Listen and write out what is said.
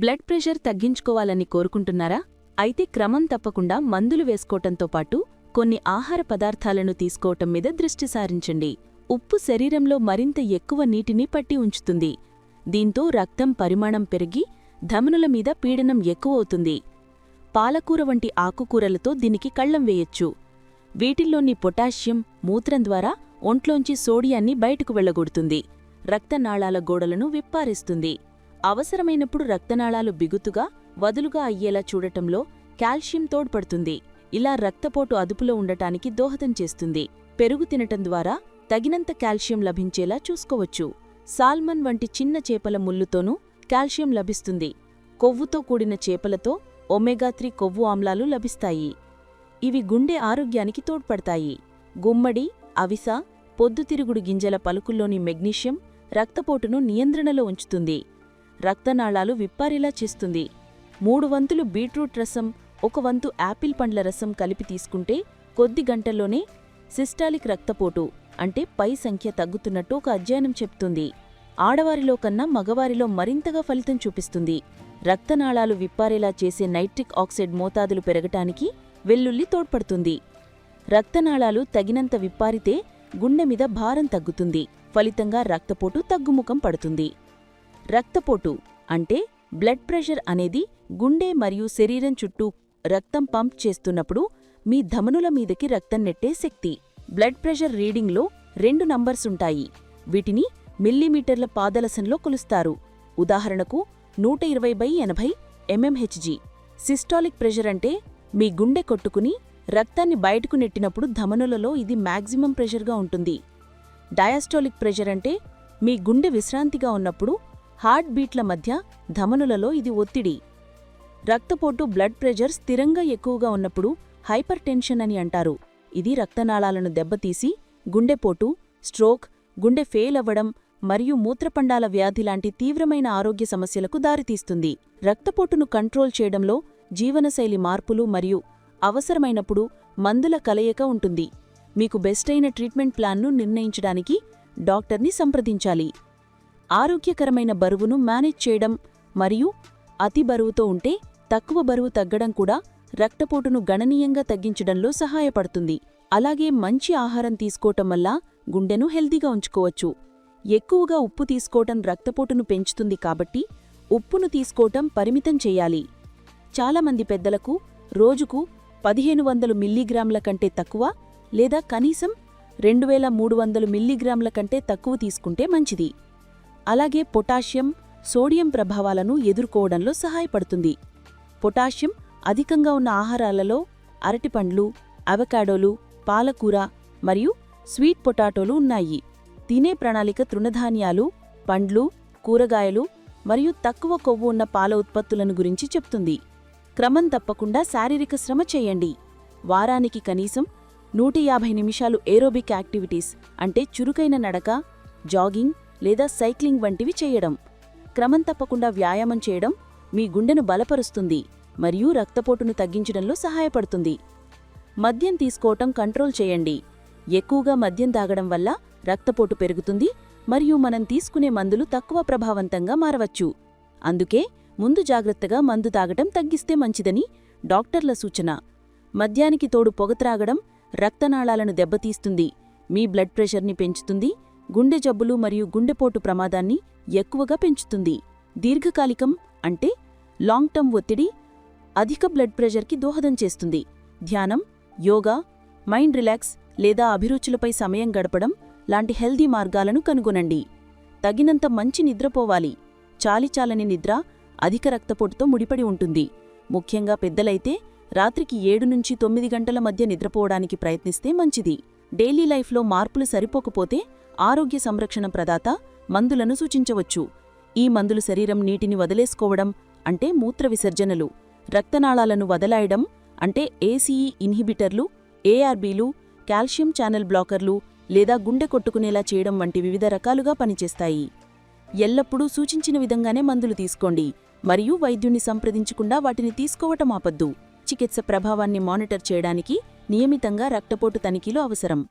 Blood pressure తగ్గించుకోవాలని కోరుకుంటున్నారా? అయితే క్రమం తప్పకుండా మందులు వేసుకోవటంతో పాటు కొన్ని ఆహార పదార్థాలను తీసుకోవటం మీద దృష్టి సారించండి. ఉప్పు శరీరంలో మరింత ఎక్కువ నీటిని పట్టి ఉంచుతుంది. దీంతో రక్తం పరిమాణం పెరిగి ధమనుల మీద పీడనం ఎక్కువవుతుంది పాలకూర వంటి ఆకుకూరలతో దీనికి కళ్ళం వేయొచ్చు. వీటిల్లోని పొటాషియం మూత్రం ద్వారా ఒంట్లోంచి సోడియాన్ని బయటకు వెళ్ళగొడుతుంది రక్తనాళాల గోడలను విప్పారిస్తుంది. అవసరమైనప్పుడు రక్తనాళాలు బిగుతుగా వదులుగా అయ్యేలా చూడటంలో కాల్షియం తోడ్పడుతుంది. ఇలా రక్తపోటు అదుపులో ఉండటానికి దోహదం చేస్తుంది. పెరుగు తినటం ద్వారా తగినంత కాల్షియం లభించేలా చూసుకోవచ్చు. సాల్మన్ వంటి చిన్న చేపల ముల్లుతోనూ కాల్షియం లభిస్తుంది. కొవ్వుతో కూడిన చేపలతో ఒమేగా త్రీ కొవ్వు ఆమ్లాలు లభిస్తాయి. ఇవి గుండె ఆరోగ్యానికి తోడ్పడతాయి. గుమ్మడి అవిస పొద్దుతిరుగుడు గింజల పలుకుల్లోని మెగ్నీషియం రక్తపోటును నియంత్రణలో ఉంచుతుంది. రక్తనాళాలు విప్పారిలా చేస్తుంది. మూడు వంతులు బీట్రూట్ రసం ఒక వంతు యాపిల్ పండ్ల రసం కలిపి తీసుకుంటే కొద్ది గంటల్లోనే సిస్టాలిక్ రక్తపోటు అంటే పై సంఖ్య తగ్గుతున్నట్టు ఒక అధ్యయనం చెప్తుంది. ఆడవారిలో కన్నా మగవారిలో మరింతగా ఫలితం చూపిస్తుంది. రక్తనాళాలు విప్పారేలా చేసే నైట్రిక్ ఆక్సైడ్ మోతాదులు పెరగటానికి వెల్లుల్లి తోడ్పడుతుంది. రక్తనాళాలు తగినంత విప్పారితే గుండె మీద భారం తగ్గుతుంది. ఫలితంగా రక్తపోటు తగ్గుముఖం పడుతుంది. రక్తపోటు అంటే బ్లడ్ ప్రెషర్ అనేది గుండె మరియు శరీరం చుట్టూ రక్తం పంప్ చేస్తున్నప్పుడు మీ ధమనుల మీదకి రక్తం నెట్టే శక్తి. బ్లడ్ ప్రెషర్ రీడింగ్లో రెండు నంబర్స్ ఉంటాయి. వీటిని మిల్లీమీటర్ల పాదలసంలో కొలుస్తారు. ఉదాహరణకు నూట ఇరవై బై ఎనభై ఎంఎంహెచ్జి. సిస్టాలిక్ ప్రెషర్ అంటే మీ గుండె కొట్టుకుని రక్తాన్ని బయటకు నెట్టినప్పుడు ధమనులలో ఇది మ్యాక్సిమం ప్రెషర్గా ఉంటుంది. డయాస్టాలిక్ ప్రెషర్ అంటే మీ గుండె విశ్రాంతిగా ఉన్నప్పుడు హార్ట్ బీట్ల మధ్య ధమనులలో ఇది ఒత్తిడి. రక్తపోటు బ్లడ్ ప్రెషర్ స్థిరంగా ఎక్కువగా ఉన్నప్పుడు హైపర్ టెన్షన్ అని అంటారు. ఇది రక్తనాళాలను దెబ్బతీసి గుండెపోటు స్ట్రోక్ గుండె ఫెయిల్ అవ్వడం మరియు మూత్రపండాల వ్యాధి లాంటి తీవ్రమైన ఆరోగ్య సమస్యలకు దారితీస్తుంది. రక్తపోటును కంట్రోల్ చేయడంలో జీవనశైలి మార్పులు మరియు అవసరమైనప్పుడు మందుల కలయిక ఉంటుంది. మీకు బెస్టైన ట్రీట్మెంట్ ప్లాన్ను నిర్ణయించడానికి డాక్టర్ని సంప్రదించాలి. ఆరోగ్యకరమైన బరువును మేనేజ్ చేయడం మరియు అతి బరువుతో ఉంటే తక్కువ బరువు తగ్గడం కూడా రక్తపోటును గణనీయంగా తగ్గించడంలో సహాయపడుతుంది. అలాగే మంచి ఆహారం తీసుకోవటం వల్ల గుండెను హెల్దీగా ఉంచుకోవచ్చు. ఎక్కువగా ఉప్పు తీసుకోవటం రక్తపోటును పెంచుతుంది కాబట్టి ఉప్పును తీసుకోవటం పరిమితం చేయాలి. చాలామంది పెద్దలకు రోజుకు పదిహేను వందలు మిల్లీగ్రాముల కంటే తక్కువ లేదా కనీసం రెండు వేల మూడు వందలు మిల్లీగ్రాముల కంటే తక్కువ తీసుకుంటే మంచిది. అలాగే పొటాషియం సోడియం ప్రభావాలను ఎదుర్కోవడంలో సహాయపడుతుంది. పొటాషియం అధికంగా ఉన్న ఆహారాలలో అరటిపండ్లు అవకాడోలు పాలకూర మరియు స్వీట్ పొటాటోలు ఉన్నాయి. తినే ప్రణాళిక తృణధాన్యాలు పండ్లు కూరగాయలు మరియు తక్కువ కొవ్వు ఉన్న పాల ఉత్పత్తులను గురించి చెప్తుంది. క్రమం తప్పకుండా శారీరక శ్రమ చేయండి. వారానికి కనీసం నూట యాభై నిమిషాలు ఏరోబిక్ యాక్టివిటీస్ అంటే చురుకైన నడక జాగింగ్ లేదా సైక్లింగ్ వంటివి చేయడం. క్రమం తప్పకుండా వ్యాయామం చేయడం మీ గుండెను బలపరుస్తుంది మరియు రక్తపోటును తగ్గించడంలో సహాయపడుతుంది. మద్యం తీసుకోవటం కంట్రోల్ చేయండి. ఎక్కువగా మద్యం తాగడం వల్ల రక్తపోటు పెరుగుతుంది మరియు మనం తీసుకునే మందులు తక్కువ ప్రభావవంతంగా మారవచ్చు. అందుకే ముందు జాగ్రత్తగా మందు తాగటం తగ్గిస్తే మంచిదని డాక్టర్ల సూచన. మద్యానికి తోడు పొగ త్రాగడం రక్తనాళాలను దెబ్బతీస్తుంది. మీ బ్లడ్ ప్రెషర్ని పెంచుతుంది. గుండె జబ్బులు మరియు గుండెపోటు ప్రమాదాన్ని ఎక్కువగా పెంచుతుంది. దీర్ఘకాలికం అంటే లాంగ్ టర్మ్ ఒత్తిడి అధిక బ్లడ్ ప్రెషర్కి దోహదం చేస్తుంది. ధ్యానం యోగా మైండ్ రిలాక్స్ లేదా అభిరుచులపై సమయం గడపడం లాంటి హెల్దీ మార్గాలను కనుగొనండి. తగినంత మంచి నిద్రపోవాలి చాలిచాలని నిద్ర అధిక రక్తపోటుతో ముడిపడి ఉంటుంది. ముఖ్యంగా పెద్దలైతే రాత్రికి ఏడు నుంచి తొమ్మిది గంటల మధ్య నిద్రపోవడానికి ప్రయత్నిస్తే మంచిది. డైలీ లైఫ్లో మార్పులు సరిపోకపోతే ఆరోగ్య సంరక్షణ ప్రదాత మందులను సూచించవచ్చు. ఈ మందులు శరీరం నీటిని వదిలేసుకోవడం అంటే మూత్ర విసర్జనలు రక్తనాళాలను వదలాయడం అంటే ఏసీఈ ఇన్హిబిటర్లు ఏఆర్బీలు కాల్షియం ఛానల్ బ్లాకర్లు లేదా గుండె కొట్టుకునేలా చేయడం వంటి వివిధ రకాలుగా పనిచేస్తాయి. ఎల్లప్పుడూ సూచించిన విధంగానే మందులు తీసుకోండి మరియు వైద్యుణ్ణి సంప్రదించకుండా వాటిని తీసుకోవటం ఆపద్దు. చికిత్స ప్రభావాన్ని మానిటర్ చేయడానికి నియమితంగా రక్తపోటు తనిఖీలు అవసరం.